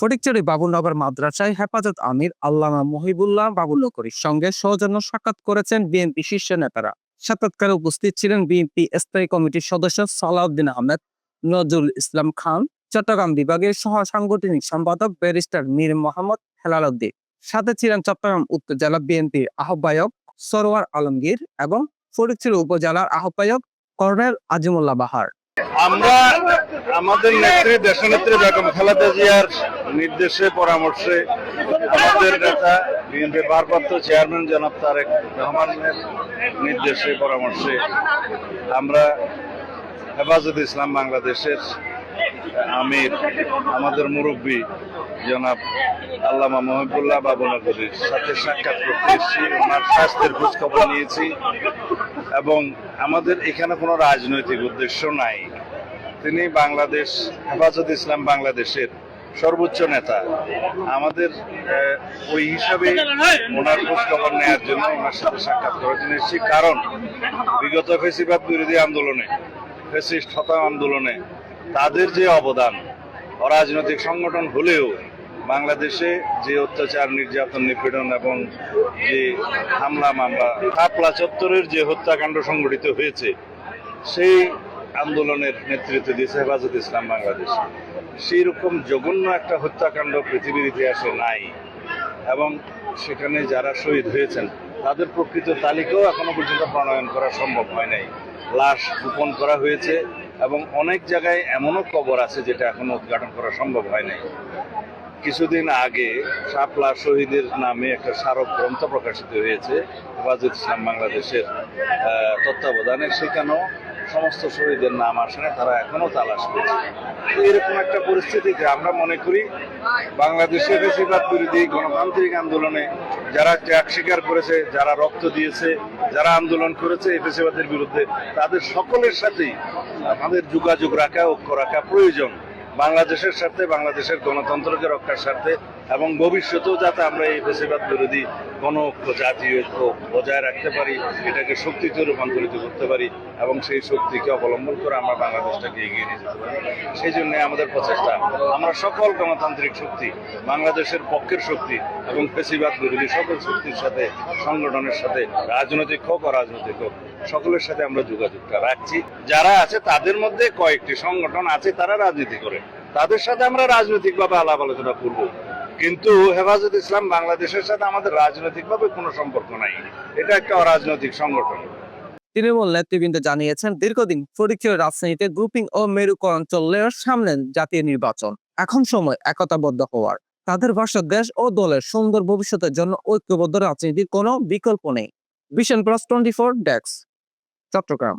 ফটিকচারী বাবুনগর মাদ্রাসায় হেফাজত আমির আল্লামা মহিবুল্লাহ বাবুলকরির সঙ্গে সৌজন্য সাক্ষাৎ করেছেন বিএনপি শীর্ষ নেতারা। সাক্ষাৎকারে উপস্থিত ছিলেন বিএনপি স্থায়ী কমিটির সদস্য সালাউদ্দিন আহমেদ, নজরুল ইসলাম খান, চট্টগ্রাম বিভাগের সহ সাংগঠনিক সম্পাদক ব্যারিস্টার মীর মোহাম্মদ হেলাল উদ্দিন সাথে ছিলেন চট্টগ্রাম উত্তর জেলা বিএনপির আহ্বায়ক সরোয়ার আলমগীর এবং ফটিকছড়ি উপজেলার আহ্বায়ক কর্নেল আজিমুল্লাহ বাহার। আমরা আমাদের নেত্রী, দেশনেত্রী বেগম খালেদা জিয়ার নির্দেশে, পরামর্শে আমাদের নেতা বিএনপি ভারপ্রাপ্ত চেয়ারম্যান জনাব তারেক রহমানের নির্দেশে, পরামর্শে আমরা হেফাজত ইসলাম বাংলাদেশের আমির, আমাদের মুরব্বী জনাব আল্লামা মহিবুল্লাহ বাবুনগরীর সাথে সাক্ষাৎ করতে এসেছি। ওনার স্বাস্থ্যের খোঁজখবর নিয়েছি এবং আমাদের এখানে কোনো রাজনৈতিক উদ্দেশ্য নাই। তিনি বাংলাদেশ, হেফাজত ইসলাম বাংলাদেশের সর্বোচ্চ নেতা। আমাদের ওই হিসাবে ওনার খোঁজখবর নেওয়ার জন্য ওনার সাথে সাক্ষাৎ করার জন্য এসেছি। কারণ বিগত ফেসিবাদ বিরোধী আন্দোলনে ফেসিস্ট হতা আন্দোলনে তাদের যে অবদান, অরাজনৈতিক সংগঠন হলেও বাংলাদেশে যে অত্যাচার, নির্যাতন, নিপীড়ন এবং যে হামলা, মামলা কাপলা চত্বরের যে হত্যাকাণ্ড সংঘটিত হয়েছে, সেই আন্দোলনের নেতৃত্ব দিয়েছে হেফাজত ইসলাম বাংলাদেশ। সেই রকম জঘন্য একটা হত্যাকাণ্ড পৃথিবীর ইতিহাসে নাই এবং সেখানে যারা শহীদ হয়েছেন, তাদের প্রকৃত তালিকাও এখনও পর্যন্ত প্রণয়ন করা সম্ভব হয় নাই। লাশ গোপন করা হয়েছে এবং অনেক জায়গায় এমনও কবর আছে যেটা এখনও উদ্ঘাটন করা সম্ভব হয় নাই। কিছুদিন আগে শাপলা শহীদের নামে একটা স্মারক গ্রন্থ প্রকাশিত হয়েছে, হেফাজত ইসলাম বাংলাদেশের তত্ত্বাবধানে। সেখানেও সমস্ত শহীদের নাম আসে না তারা এখনও তালাশ করছে। এরকম একটা পরিস্থিতিতে আমরা মনে করি বাংলাদেশের বেশিরভাগ বিরোধী গণতান্ত্রিক আন্দোলনে যারা ত্যাগ স্বীকার করেছে, যারা রক্ত দিয়েছে, যারা আন্দোলন করেছে এই পেশাবাদের বিরুদ্ধে, তাদের সকলের সাথেই আমাদের যোগাযোগ রাখা, ঐক্য রাখা প্রয়োজন। বাংলাদেশের স্বার্থে, বাংলাদেশের গণতন্ত্রকে রক্ষার স্বার্থে এবং ভবিষ্যতেও যাতে আমরা এই ফেসিবাদ বিরোধী গণ জাতীয় বজায় রাখতে পারি, এটাকে শক্তিতে রূপান্তরিত করতে পারি এবং সেই শক্তিকে অবলম্বন করে আমরা বাংলাদেশটাকে এগিয়ে নিয়ে যেতে পারি। সেই জন্য আমাদের প্রচেষ্টা, আমরা সকল গণতান্ত্রিক শক্তি, বাংলাদেশের পক্ষের শক্তি এবং ফেসিবাদ বিরোধী সকল শক্তির সাথে, সংগঠনের সাথে, রাজনৈতিক হোক, অরাজনৈতিক হোক, সকলের সাথে আমরা যোগাযোগটা রাখছি। যারা আছে তাদের মধ্যে কয়েকটি সংগঠন আছে, তারা রাজনীতি করে। তাদের সাথে আমরা রাজনৈতিকভাবে আলাপ আলোচনা করব। কিন্তু হেফাজত ইসলাম বাংলাদেশের সাথে আমাদের রাজনৈতিকভাবে কোনো সম্পর্ক নাই। এটা একটা অরাজনৈতিক সংগঠন। তৃণমূল নেতৃবৃন্দ জানিয়েছেন, দীর্ঘদিন ফটিকছড়ি রাজনীতিতে গ্রুপিং ও মেরুকরণ চললেও সামনে জাতীয় নির্বাচন এখন সময় একতাবদ্ধ হওয়ার। তাদের ভাষা দেশ ও দলের সুন্দর ভবিষ্যতের জন্য ঐক্যবদ্ধ রাজনীতির কোনো বিকল্প নেই। Vision plus twenty four desk, Chattogram.